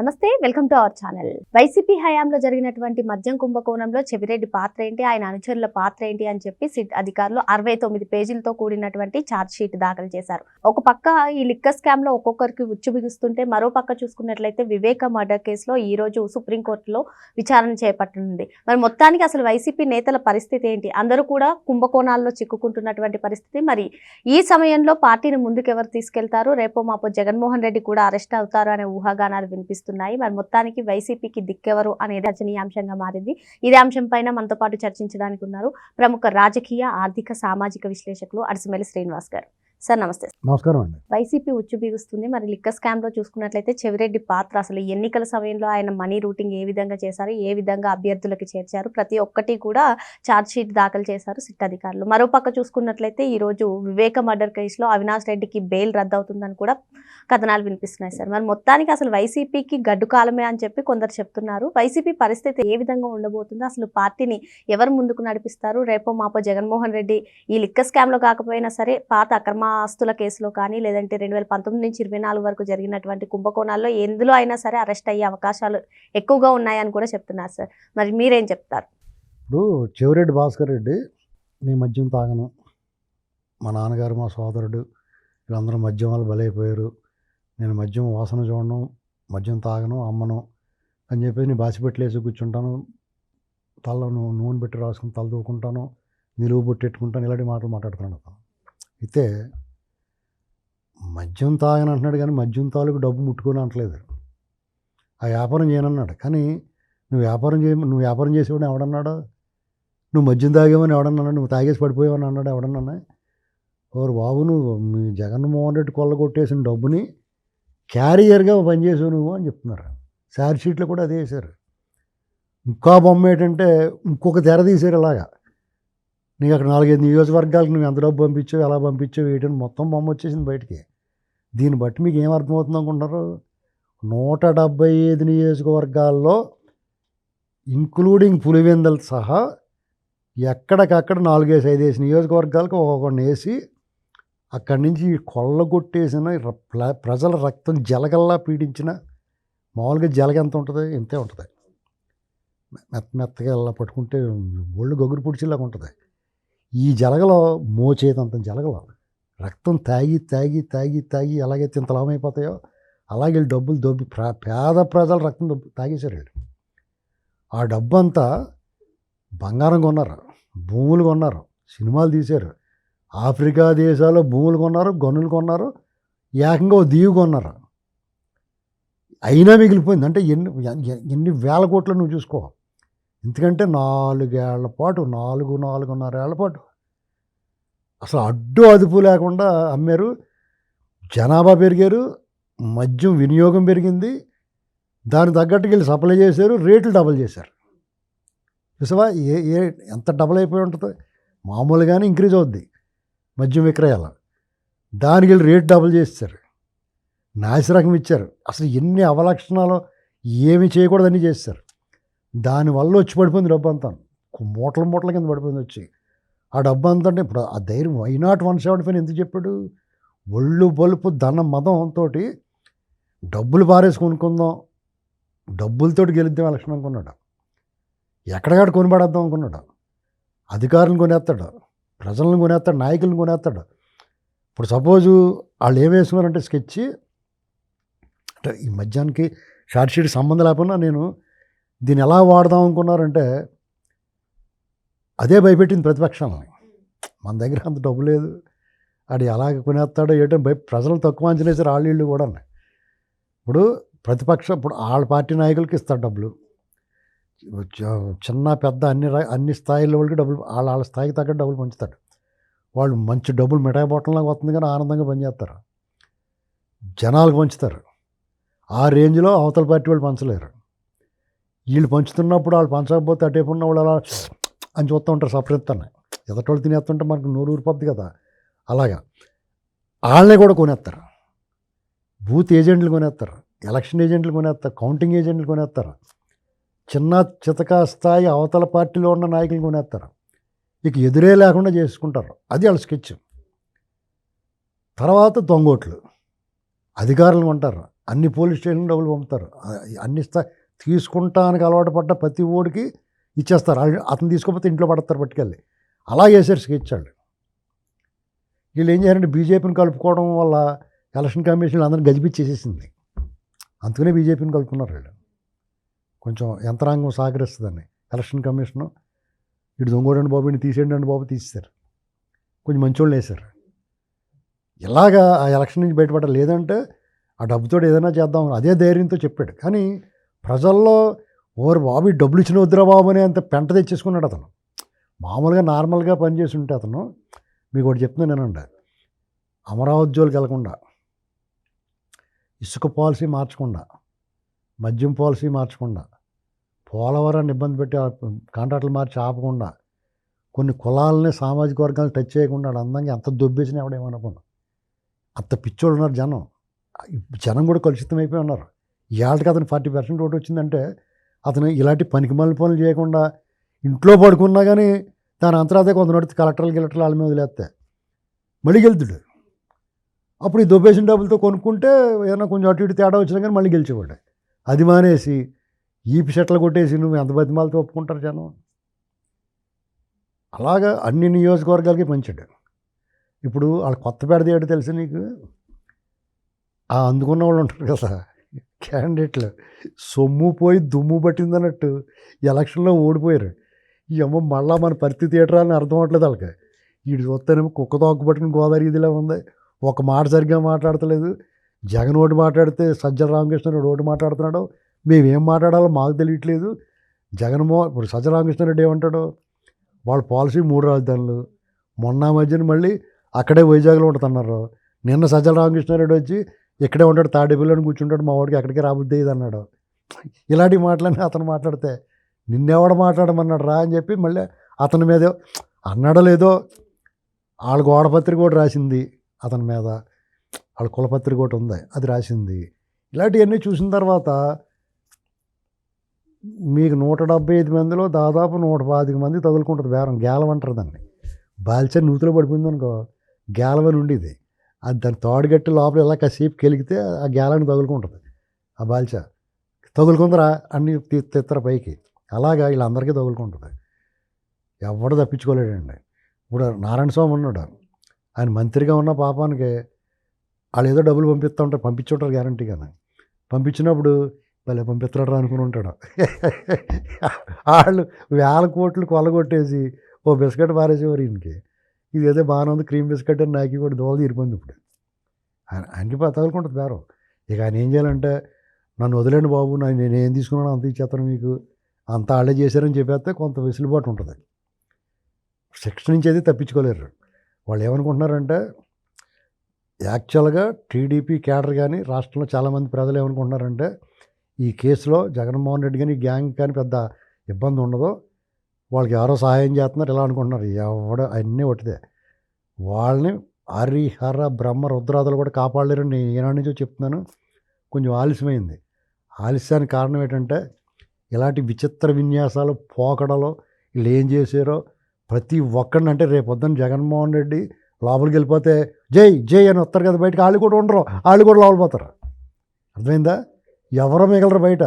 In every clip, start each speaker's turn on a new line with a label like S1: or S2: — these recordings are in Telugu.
S1: నమస్తే welcome to our channel. YCP హయాంలో జరిగినటువంటి మద్యం కుంభకోణంలో చెవిరెడ్డి పాత్ర ఏంటి ఆయన అనుచరుల పాత్ర ఏంటి అని చెప్పి సిట్ అధికారులు అరవై తొమ్మిది పేజీలతో కూడినటువంటి ఛార్జ్ షీట్ దాఖలు చేశారు. ఒక పక్క ఈ లిక్కర్ స్కామ్లో ఒక్కొక్కరికి ఉచ్చు బిగుస్తుంటే మరో పక్క చూసుకున్నట్లయితే వివేక మర్డర్ కేసులో ఈ రోజు సుప్రీంకోర్టులో విచారణ చేపట్టనుంది. మరి మొత్తానికి అసలు వైసీపీ నేతల పరిస్థితి ఏంటి? అందరూ కూడా కుంభకోణాల్లో చిక్కుకుంటున్నటువంటి పరిస్థితి. మరి ఈ సమయంలో పార్టీని ముందుకు ఎవరు తీసుకెళ్తారు? రేపో మాపో జగన్మోహన్ రెడ్డి కూడా అరెస్ట్ అవుతారు అనే ఊహాగానాలు వస్తున్నాయి మరి మొత్తానికి వైసీపీకి దిక్కెవరు అనేది రచనీయాంశంగా మారింది. ఇదే అంశం పైన మనతో పాటు చర్చించడానికి ఉన్నారు ప్రముఖ రాజకీయ ఆర్థిక సామాజిక విశ్లేషకులు అడిసిమెల్లి శ్రీనివాస్ గారు. సార్ నమస్తే
S2: నమస్కారం అండి.
S1: వైసీపీ ఉచ్చు బిగుస్తుంది మరి లిక్కర్ స్కామ్లో చూసుకున్నట్లయితే చెవిరెడ్డి పాత్ర అసలు ఎన్నికల సమయంలో ఆయన మనీ రూటింగ్ ఏ విధంగా చేశారు ఏ విధంగా అభ్యర్థులకు చేర్చారు ప్రతి ఒక్కటి కూడా ఛార్జ్ షీట్ దాఖలు చేశారు సిట్ అధికారులు. మరో పక్క చూసుకున్నట్లయితే ఈ రోజు వివేక మర్డర్ కేసులో అవినాష్ రెడ్డికి బెయిల్ రద్దవుతుందని కూడా కథనాలు వినిపిస్తున్నాయి సార్. మరి మొత్తానికి అసలు వైసీపీకి గడ్డు కాలమే అని చెప్పి కొందరు చెప్తున్నారు. వైసీపీ పరిస్థితి ఏ విధంగా ఉండబోతుందో అసలు పార్టీని ఎవరు ముందుకు నడిపిస్తారు? రేపో మాపో జగన్మోహన్ రెడ్డి ఈ లిక్కర్ స్కామ్లో కాకపోయినా సరే పాత ఆస్తుల కేసులో కానీ లేదంటే రెండు వేల పంతొమ్మిది నుంచి ఇరవై నాలుగు వరకు జరిగినటువంటి కుంభకోణాల్లో ఎందులో అయినా సరే అరెస్ట్ అయ్యే అవకాశాలు ఎక్కువగా ఉన్నాయని కూడా చెప్తున్నారు సార్. మరి మీరేం చెప్తారు?
S2: ఇప్పుడు చెవిరెడ్డి భాస్కర్ రెడ్డి నీ మద్యం తాగను. మా నాన్నగారు మా సోదరుడు వీళ్ళందరూ మద్యం వాళ్ళు బలైపోయారు. నేను మద్యం వాసన చూడను మద్యం తాగను అమ్మను అని చెప్పి నీ బాసిపెట్లు కూర్చుంటాను. తలలో నూనె పెట్టి రాసుకుని తల దూకుంటాను నిలువు బొట్టెట్టుకుంటాను ఇలాంటి మాటలు మాట్లాడుతున్నాడు అయితే మద్యం తాగని అంటున్నాడు కానీ మద్యం తాలూకు డబ్బు ముట్టుకొని అంటలేదు ఆ వ్యాపారం చేయనన్నాడు. కానీ నువ్వు వ్యాపారం చేయ నువ్వు వ్యాపారం చేసేవాడు ఎవడన్నాడు? నువ్వు మద్యం తాగేవని ఎవడన్నాడు? నువ్వు తాగేసి పడిపోయావని అన్నాడు ఎవడన్నా ఓరు బాబు నువ్వు మీ జగన్మోహన్ రెడ్డి కొల్లగొట్టేసిన డబ్బుని క్యారియర్గా పనిచేసావు నువ్వు అని చెప్తున్నారు. శారీ షీట్లో కూడా అదే వేశారు. ఇంకా బొమ్మ ఏంటంటే ఇంకొక తెర తీశారు ఇలాగా. నీకు అక్కడ నాలుగైదు నియోజకవర్గాలకు నువ్వు ఎంత డబ్బు పంపించావు ఎలా పంపించావు ఏంటని మొత్తం బొమ్మ వచ్చేసింది బయటికి. దీన్ని బట్టి మీకు ఏమర్థమవుతుంది అనుకుంటారు నూట డెబ్బై ఐదు నియోజకవర్గాల్లో ఇంక్లూడింగ్ పులివెందలు సహా ఎక్కడికక్కడ నాలుగేసి ఐదేసి నియోజకవర్గాలకు ఒక్కొక్కడిని వేసి అక్కడి నుంచి కొల్లగొట్టేసిన ప్రజల రక్తం జలగల్లా పీడించిన మామూలుగా జలగ ఎంత ఉంటుంది? ఇంతే ఉంటుంది. మెత్త మెత్తగా ఇలా పట్టుకుంటే ఒళ్ళు గగురు పొడిచేలాగా ఉంటుంది. ఈ జలగలో మోచేతంత జలగలో రక్తం తాగి తాగి తాగి తాగి ఎలాగైతే ఇంత లాభమైపోతాయో అలాగే వీళ్ళు డబ్బులు దొబ్బి ప్ర- పేద ప్రజలు రక్తం దొబ్బి తాగేశారు వీళ్ళు. ఆ డబ్బు అంతా బంగారం కొన్నారు భూములు కొన్నారు సినిమాలు తీశారు. ఆఫ్రికా దేశాల్లో భూములు కొన్నారు గనులు కొన్నారు ఏకంగా ఓ దీవి కొన్నారు. అయినా మిగిలిపోయింది. అంటే ఎన్ని ఎన్ని వేల కోట్లు నువ్వు చూసుకో. ఎందుకంటే నాలుగేళ్ళ పాటు నాలుగు నాలుగున్నర ఏళ్ళ పాటు అసలు అడ్డు అదుపు లేకుండా అమ్మారు. జనాభా పెరిగారు మద్యం వినియోగం పెరిగింది. దానికి తగ్గట్టుకు వెళ్ళి సప్లై చేశారు రేట్లు డబల్ చేశారు. చూసావా? ఏ ఏ ఎంత డబల్ అయిపోయి ఉంటుంది. మామూలుగానే ఇంక్రీజ్ అవుద్ది మద్యం విక్రయాల. దానికి వెళ్ళి రేట్ డబుల్ చేస్తారు నాసిరకం ఇచ్చారు. అసలు ఎన్ని అవలక్షణాలు ఏమి చేయకూడదని చేస్తారు దానివల్ల వచ్చి పడిపోయింది డబ్బు అంతా. మూటల మూటల కింద పడిపోయింది వచ్చి. ఆ డబ్బు అంతా ఇప్పుడు ఆ ధైర్యం why not one seventy five ఎందుకు చెప్పాడు? ఒళ్ళు బలుపు ధన మదంతో డబ్బులు పారేసి కొనుక్కుందాం. డబ్బులతోటి గెలుద్దాం ఎలక్షన్ అనుకున్నాడు. ఎక్కడెక్కడ కొనిపడేద్దాం అనుకున్నాడు. అధికారులను కొనేస్తాడు. ప్రజలను కొనేస్తాడు. నాయకులను కొనేస్తాడు. ఇప్పుడు సపోజు వాళ్ళు ఏం వేసుకున్నారంటే స్కెచ్. అంటే ఈ మధ్యానికి షార్ట్ షీట్ సంబంధం లేకుండా నేను దీన్ని ఎలా వాడదాం అనుకున్నారంటే అదే భయపెట్టింది ప్రతిపక్షాలని మన దగ్గర అంత డబ్బు లేదు. అది ఎలాగ కొనేస్తాడో ఏంటో భయ ప్రజలు తక్కువ అంచనా వేసారు వాళ్ళు వీళ్ళు కూడా ఇప్పుడు ప్రతిపక్షం ఇప్పుడు వాళ్ళ పార్టీ నాయకులకి ఇస్తారు డబ్బులు. చిన్న పెద్ద అన్ని అన్ని స్థాయిల వాళ్ళకి డబ్బులు వాళ్ళ వాళ్ళ స్థాయికి తగ్గ డబ్బులు పంచుతాడు వాళ్ళు మంచి డబ్బులు మిఠాయి బొట్టంలాగా వస్తుంది కానీ ఆనందంగా పనిచేస్తారు. జనాలకు పంచుతారు. ఆ రేంజ్లో అవతల పార్టీ వాళ్ళు పంచలేరు. వీళ్ళు పంచుతున్నప్పుడు వాళ్ళు పంచకపోతే అటేపు ఉన్న వాళ్ళు అలా అని చూస్తూ ఉంటారు సపరేస్తాను ఎదటోళ్ళు తినేస్తుంటే మనకు నూరు ఊరిపోద్ది కదా. అలాగా. వాళ్ళనే కూడా కొనేస్తారు. బూత్ ఏజెంట్లు కొనేస్తారు. ఎలక్షన్ ఏజెంట్లు కొనేస్తారు. కౌంటింగ్ ఏజెంట్లు కొనేస్తారు. చిన్న చితక స్థాయి అవతల పార్టీలో ఉన్న నాయకులు కొనేస్తారు. ఇక ఎదురే లేకుండా చేసుకుంటారు. అది వాళ్ళ స్కెచ్. తర్వాత దొంగోట్లు. అధికారులను ఉంటారు అన్ని పోలీస్ స్టేషన్ డబ్బులు పంపుతారు. అన్ని స్థాయి తీసుకుంటానికి అలవాటు పడ్డ ప్రతి ఓడికి ఇచ్చేస్తారు. అతను తీసుకోకపోతే ఇంట్లో పడతారు పట్టుకెళ్ళి. అలా చేశారు స్కెచ్ వాళ్ళు వీళ్ళు ఏం చేయాలంటే బీజేపీని కలుపుకోవడం వల్ల ఎలక్షన్ కమిషన్ అందరిని గజిపిచ్చేసేసింది అందుకనే బీజేపీని కలుపుకున్నారు వీళ్ళు. కొంచెం యంత్రాంగం సహకరిస్తుందని ఎలక్షన్ కమిషను. ఇటు దొంగోడండి బాబు ఇటు తీసేయండి బాబు తీసేశారు. కొంచెం మంచోళ్ళు వేశారు. ఇలాగా ఆ ఎలక్షన్ నుంచి బయటపడాలి లేదంటే ఆ డబ్బుతో ఏదైనా చేద్దాం అదే ధైర్యంతో చెప్పాడు. కానీ ప్రజల్లో ఓరు బాబు ఈ డబ్బులు ఇచ్చిన వద్దురా బాబు అని అంత పెంట తెచ్చేసుకున్నాడు అతను. మామూలుగా నార్మల్గా పనిచేసి ఉంటే అతను మీకు ఒకటి చెప్తున్నాను నేనండి. అమరావతి జోలికి వెళ్ళకుండా ఇసుక పాలసీ మార్చకుండా మద్యం పాలసీ మార్చకుండా పోలవరాన్ని ఇబ్బంది పెట్టి కాంట్రాక్టులు మార్చి ఆపకుండా కొన్ని కులాలని సామాజిక వర్గాలను టచ్ చేయకుండా అందంగా అంత దొబ్బేసిన ఎవడేమనుకున్నా అంత పిచ్చోళ్ళు ఉన్నారు జనం. జనం కూడా కలుషితం అయిపోయి ఉన్నారు ఇవాళకి అతను ఫార్టీ పర్సెంట్ ఓటు వచ్చిందంటే అతను ఇలాంటి పనికి మళ్ళీ పనులు చేయకుండా ఇంట్లో పడుకున్నా కానీ దాని అంతరాదే కొందరు కలెక్టర్లు గిలెక్టర్లు వాళ్ళ మీద వదిలేస్తే. మళ్ళీ గెలుతుడు అప్పుడు ఈ దొబ్బేసిన డబ్బులతో కొనుక్కుంటే ఏదైనా కొంచెం అటు ఇటు తేడా వచ్చినా కానీ మళ్ళీ గెలిచేవాడు. అది మానేసి ఈపి షట్లు కొట్టేసి నువ్వు ఎంత బతిమాలతో ఒప్పుకుంటారు జనం? అలాగా అన్ని నియోజకవర్గాలకి పంచాడు. ఇప్పుడు వాళ్ళ కొత్త ఏడు తెలుసు నీకు? ఆ అందుకున్న వాళ్ళు ఉంటారు కదా. క్యాండిడేట్లు సొమ్ము పోయి దుమ్ము పట్టిందన్నట్టు ఎలక్షన్లో ఓడిపోయారు. ఈ అమ్మ మళ్ళా మన పరిస్థితి థియేటర్ అని అర్థం అవ్వట్లేదు వాళ్ళకి. వీడు చూస్తేనేమో కుక్క తోక పట్టుకుని గోదావరి ఇదిలా ఉంది. ఒక మాట సరిగ్గా మాట్లాడతలేదు. జగన్ ఓటు మాట్లాడితే సజ్జల రామకృష్ణారెడ్డి ఓటు మాట్లాడుతున్నాడు మేమేం మాట్లాడాలో మాకు తెలియట్లేదు. జగన్మో ఇప్పుడు సజ్జల రామకృష్ణారెడ్డి ఏమంటాడు వాళ్ళ పాలసీ మూడు రాజధానులు. మొన్న మధ్యన మళ్ళీ అక్కడే వైజాగ్లో ఉంటున్నారు నిన్న సజ్జల రామకృష్ణారెడ్డి వచ్చి ఇక్కడే ఉంటాడు తాడేపల్లిని కూర్చుంటాడు మా వాడికి అక్కడికి రాబుద్ది ఇది అన్నాడు ఇలాంటి మాటలన్నీ అతను మాట్లాడితే నిన్నెవడ మాట్లాడమన్నాడు రా అని చెప్పి మళ్ళీ అతని మీద అన్నాడో లేదో వాళ్ళ గోడపత్రిక కూడా రాసింది అతని మీద. వాళ్ళ కులపత్రిక ఒకటి ఉంది అది రాసింది. ఇలాంటివన్నీ చూసిన తర్వాత మీకు నూట డెబ్బై ఐదు మందిలో దాదాపు నూట పాతిక మంది తగులుకుంటుంది బేరం గేలం అంటారు దాన్ని. బాల్చా నూతిలో పడిపోయింది అనుకో గేలవని ఉండేది. అది దాని తోడుగట్టి లోపల ఇలా కాసేపు కెలిగితే ఆ గ్యాలని తగులుకుంటుంది. ఆ బాల్చా తగులుకుందరా? అన్ని తిత్తర పైకి. అలాగా వీళ్ళందరికీ తగులుకుంటుంది. ఎవడు తప్పించుకోలేడండి. ఇప్పుడు నారాయణ స్వామి ఉన్నాడు. ఆయన మంత్రిగా ఉన్న పాపానికి వాళ్ళు ఏదో డబ్బులు పంపిస్తూ ఉంటారు పంపించుంటారు గ్యారంటీగా పంపించినప్పుడు భలే పంపిస్తాడు అనుకుని ఉంటాడు. వాళ్ళు వేల కోట్లు కొలగొట్టేసి ఓ బిస్కెట్ పారేసేవారు ఈయనకి. ఇది ఏదో బాగానే ఉంది క్రీమ్ బిస్కెట్ అని నాకి కూడా దోవలు తీరిపోయింది ఇప్పుడు. ఆయన ఆయనకి తగులుకుంటుంది బేరం. ఇక ఆయన ఏం చేయాలంటే నన్ను వదిలేండి బాబు నేను ఏం తీసుకున్నాను అంత ఇచ్చేస్తాను మీకు. అంత వాళ్ళే చేశారని చెప్పేస్తే కొంత వెసులుబాటు ఉంటుంది. శిక్ష నుంచి అయితే తప్పించుకోలేరు. వాళ్ళు ఏమనుకుంటున్నారంటే యాక్చువల్గా టీడీపీ క్యాడర్ కానీ రాష్ట్రంలో చాలామంది ప్రజలు ఏమనుకుంటున్నారంటే ఈ కేసులో జగన్మోహన్ రెడ్డి కానీ గ్యాంగ్ కానీ పెద్ద ఇబ్బంది ఉండదు వాళ్ళకి ఎవరో సహాయం చేస్తున్నారు ఇలా అనుకుంటున్నారు. ఎవడ అన్నీ ఒకటిదే వాళ్ళని హరిహర బ్రహ్మ రుద్రాదులు కూడా కాపాడలేరు నేను ఏనాటి నుంచో చెప్తున్నాను. కొంచెం ఆలస్యమైంది. ఆలస్యానికి కారణం ఏంటంటే ఇలాంటి విచిత్ర విన్యాసాలు పోకడలో వీళ్ళు ఏం చేశారో ప్రతి ఒక్కడిని అంటే రేపు పొద్దున్న జగన్మోహన్ రెడ్డి లోపలికి వెళ్ళిపోతే జై జై అని వస్తారు కదా బయటకు. వాళ్ళు కూడా ఉండరు. వాళ్ళు కూడా లోపలిపోతారు అర్థమైందా? ఎవరో మిగలరు బయట?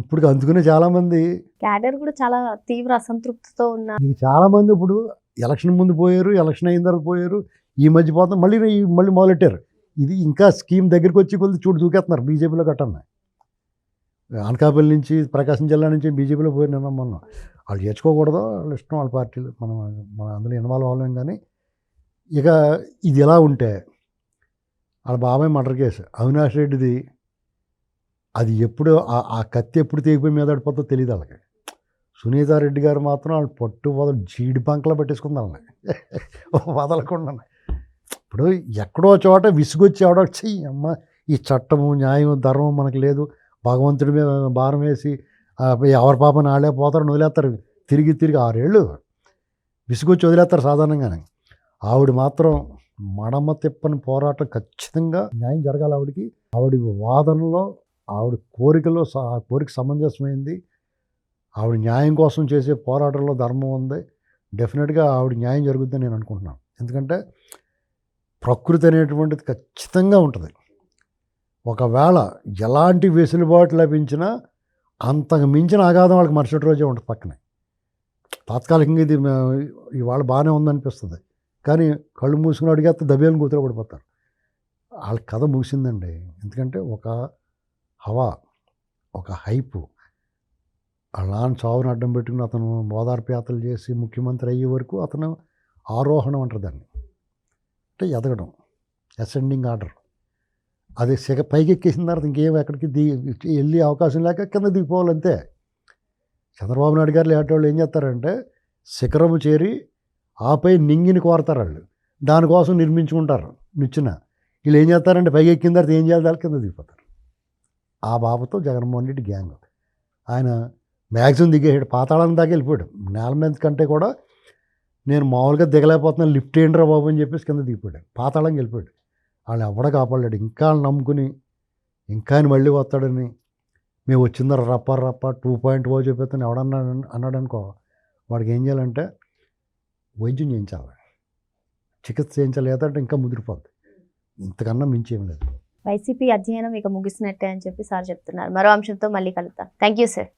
S2: ఇప్పుడు అందుకనే చాలామంది
S1: క్యాడర్ కూడా చాలా తీవ్ర అసంతృప్తితో ఉన్నారు
S2: చాలామంది ఇప్పుడు ఎలక్షన్ ముందు పోయారు ఎలక్షన్ అయిన తర్వాత పోయారు ఈ మధ్య పోతాం మళ్ళీ మళ్ళీ మొదలెట్టారు. ఇది ఇంకా స్కీమ్ దగ్గరికి వచ్చి కొద్ది చూడు దూకేస్తున్నారు బీజేపీలో కట్టన్న. అనకాపల్లి నుంచి ప్రకాశం జిల్లా నుంచి బీజేపీలో పోయి నిన్న మొన్న. వాళ్ళు చేర్చుకోకూడదు వాళ్ళ ఇష్టం వాళ్ళ పార్టీలు. మనం మన అందులో ఇన్వాల్వ్ అవ్వలేం కానీ. ఇక ఇది ఎలా ఉంటే వాళ్ళ బాబాయ్ మర్డర్ కేసు అవినాష్ రెడ్డిది అది ఎప్పుడు ఆ- ఆ కత్తి ఎప్పుడు తెగిపోయి మీద పడిపోతుందో తెలియదు వాళ్ళకి. సునీతారెడ్డి గారు మాత్రం వాళ్ళు పట్టు వదలు జీడి పంకలో పట్టేసుకుంది వదలకుండా ఇప్పుడు ఎక్కడో చోట విసుగొచ్చి ఎవడో చెయ్యి అమ్మ ఈ చట్టము న్యాయం ధర్మం మనకు లేదు. భగవంతుడి మీద భారం వేసి ఎవరి పాపని ఆడే పోతారు వదిలేస్తారు. తిరిగి తిరిగి ఆరేళ్ళు విసుగొచ్చి వదిలేస్తారు సాధారణంగానే. ఆవిడ మాత్రం మడమ తిప్పని పోరాటం ఖచ్చితంగా న్యాయం జరగాలి ఆవిడకి. ఆవిడ వాదనలో ఆవిడ కోరికలో స- ఆ కోరిక సమంజసమైంది. ఆవిడ న్యాయం కోసం చేసే పోరాటంలో ధర్మం ఉంది. డెఫినెట్గా ఆవిడ న్యాయం జరుగుద్దని నేను అనుకుంటున్నాను. ఎందుకంటే ప్రకృతి అనేటువంటిది ఖచ్చితంగా ఉంటుంది. ఒకవేళ ఎలాంటి వెసులుబాటు లభించినా అంతకు మించిన ఆఘాతం వాళ్ళకి మరుసటి రోజే ఉంటుంది పక్కనే. తాత్కాలికంగా ఇది ఇవాళ బాగానే ఉందనిపిస్తుంది. కానీ కళ్ళు మూసుకుని అడిగేస్తే దబేలను కూతురు పడిపోతారు. వాళ్ళ కథ ముగిసిందండి. ఎందుకంటే ఒక హవా ఒక హైపు. అలా చావును అడ్డం పెట్టుకుని అతను ఓదార్పు యాత్రలు చేసి ముఖ్యమంత్రి అయ్యే వరకు అతను ఆరోహణం అంటారు దాన్ని. అంటే ఎదగడం. Ascending order. అది సిగ పైకి ఎక్కేసిన తర్వాత ఇంకేం ఎక్కడికి దిగి వెళ్ళే అవకాశం లేక కింద దిగిపోవాలంతే చంద్రబాబు నాయుడు గారు లేటోళ్ళు వాళ్ళు ఏం చేస్తారంటే శిఖరము చేరి ఆపై నింగిని కోరతారు వాళ్ళు. దానికోసం నిర్మించుకుంటారు. నిచ్చిన. వీళ్ళు ఏం చేస్తారంటే పైకి ఎక్కిన తర్వాత ఏం చేయాలి? కింద దిగిపోతారు. ఆ బాబుతో జగన్మోహన్ రెడ్డి గ్యాంగ్. ఆయన మ్యాక్సిమం దిగేసాడు. పాతాళం దాకా వెళ్ళిపోయాడు. నేల మీద కంటే కూడా నేను మామూలుగా దిగలేకపోతున్నాను. లిఫ్ట్ ఏంట్రా బాబు అని చెప్పేసి కింద దిగిపోయాడు. పాతాళం వెళ్ళిపోయాడు. వాళ్ళు ఎవడ కాపాడలేడు. ఇంకా నమ్ముకుని ఇంకా ఆయన మళ్ళీ వస్తాడని మేము వచ్చిందర రప్ప రప్ప టూ పాయింట్ ఓ చెప్పేస్తాను. ఎవడన్నా అన్నాడు అనుకో వాడికి ఏం చేయాలంటే వైద్యం చేయించాలి. చికిత్స చేయించాలి. లేదంటే ఇంకా ముదిరిపోద్ది. ఇంతకన్నా మించి ఏం లేదు.
S1: వైసీపీ అధ్యయనం ఇక ముగిసినట్టే అని చెప్పి సార్ చెప్తున్నారు. మరో అంశంతో మళ్ళీ కలుద్దాం. Thank you sir